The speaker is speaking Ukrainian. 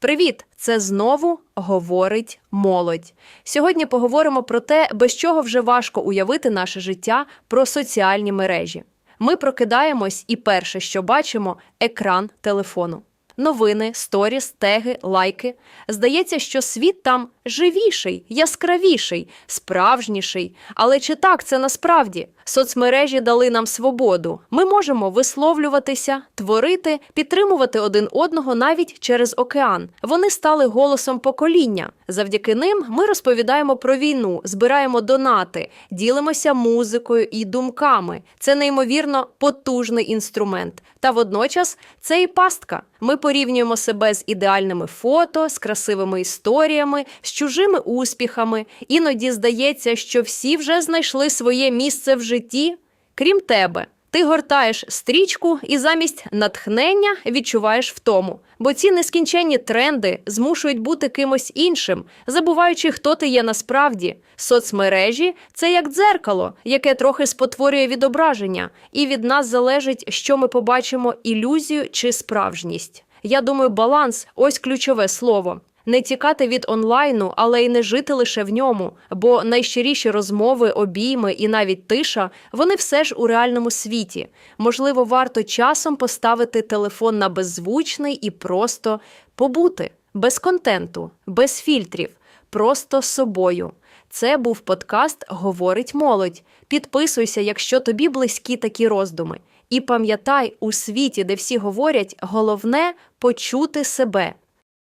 Привіт! Це знову говорить молодь. Сьогодні поговоримо про те, без чого вже важко уявити наше життя про соціальні мережі. Ми прокидаємось, і перше, що бачимо, екран телефону. Новини, сторіс, теги, лайки. Здається, що світ там живіший, яскравіший, справжніший. Але чи так це насправді? Соцмережі дали нам свободу. Ми можемо висловлюватися, творити, підтримувати один одного навіть через океан. Вони стали голосом покоління. Завдяки ним ми розповідаємо про війну, збираємо донати, ділимося музикою і думками. Це неймовірно потужний інструмент. Та водночас це і пастка. Ми порівнюємо себе з ідеальними фото, з красивими історіями, з чужими успіхами. Іноді здається, що всі вже знайшли своє місце в житті, крім тебе. Ти гортаєш стрічку і замість натхнення відчуваєш втому. Бо ці нескінченні тренди змушують бути кимось іншим, забуваючи, хто ти є насправді. Соцмережі це як дзеркало, яке трохи спотворює відображення, і від нас залежить, що ми побачимо ілюзію чи справжність. Я думаю, баланс ось ключове слово. Не тікати від онлайну, але й не жити лише в ньому, бо найщиріші розмови, обійми і навіть тиша вони все ж у реальному світі. Можливо, варто часом поставити телефон на беззвучний і просто побути без контенту, без фільтрів, просто собою. Це був подкаст Говорить молодь. Підписуйся, якщо тобі близькі такі роздуми. І пам'ятай, у світі, де всі говорять, головне почути себе,